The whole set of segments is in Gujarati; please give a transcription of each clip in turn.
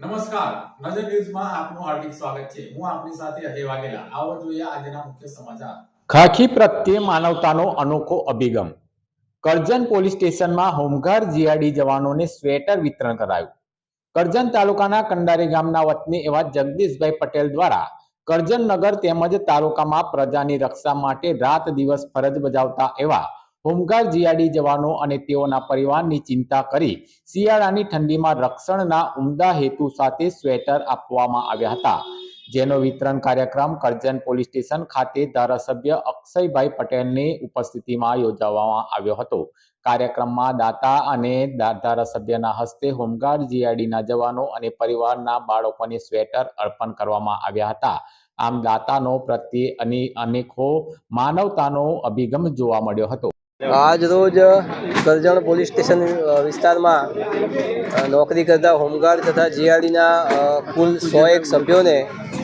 નમસ્કાર. નજર ન્યૂઝમાં આપનું હાર્દિક સ્વાગત છે. હું આપની સાથે અજય વાઘેલા. આવો જોઈએ આજના મુખ્ય સમાચાર. ખાખી પ્રત્યે માનવતાનો અનોખો અભિગમ. કરજણ પોલીસ સ્ટેશનમાં હોમગાર્ડ જીઆરડી જવાનોને સ્વેટર વિતરણ કરાયું. કરજણ તાલુકાના કંડારી ગામના વતની એવા જગદીશભાઈ પટેલ દ્વારા કરજણ નગર તેમજ તાલુકામાં પ્રજાની રક્ષા માટે રાત દિવસ ફરજ બજાવતા એવા હોમગાર્ડ જીઆઈડી જવાનો અને તેઓના પરિવારની ચિંતા કરી શિયાળાની ઠંડીમાં રક્ષણના ઉમદા હેતુ સાથે સ્વેટર આપવામાં આવ્યા હતા. જેનો વિતરણ કાર્યક્રમ કરજણ પોલીસ સ્ટેશન ખાતે ધારાસભ્ય અક્ષયભાઈ પટેલની ઉપસ્થિતિમાં યોજવામાં આવ્યો હતો. કાર્યક્રમમાં દાતા અને ધારાસભ્યના હસ્તે હોમગાર્ડ જીઆઈડીના જવાનો અને પરિવારના બાળકોને સ્વેટર અર્પણ કરવામાં આવ્યા હતા. આમ દાતાનો પ્રત્યે અને અનેકો માનવતાનો અભિગમ જોવા મળ્યો હતો. આજ રોજ કરજણ પોલીસ સ્ટેશન વિસ્તારમાં નોકરી કરતા હોમગાર્ડ તથા જીઆરડીના કુલ સો એક સભ્યોને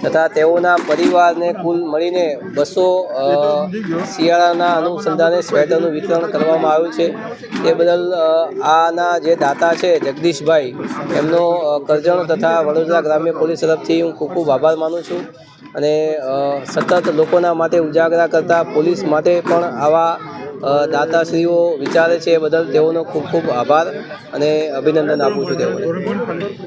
તથા તેઓના પરિવારને કુલ મળીને બસો શિયાળાના અનુસંધાને સ્વેટરનું વિતરણ કરવામાં આવ્યું છે. તે બદલ આના જે દાતા છે, જગદીશભાઈ, એમનો કરજણ તથા વડોદરા ગ્રામ્ય પોલીસ તરફથી હું ખૂબ ખૂબ આભાર માનું છું અને સતત લોકોના માટે ઉજાગરા કરતા પોલીસ માટે પણ આવા દાતાશ્રીઓ વિચારે છે એ બદલ તેઓનો ખૂબ ખૂબ આભાર અને અભિનંદન આપું છું તેઓને.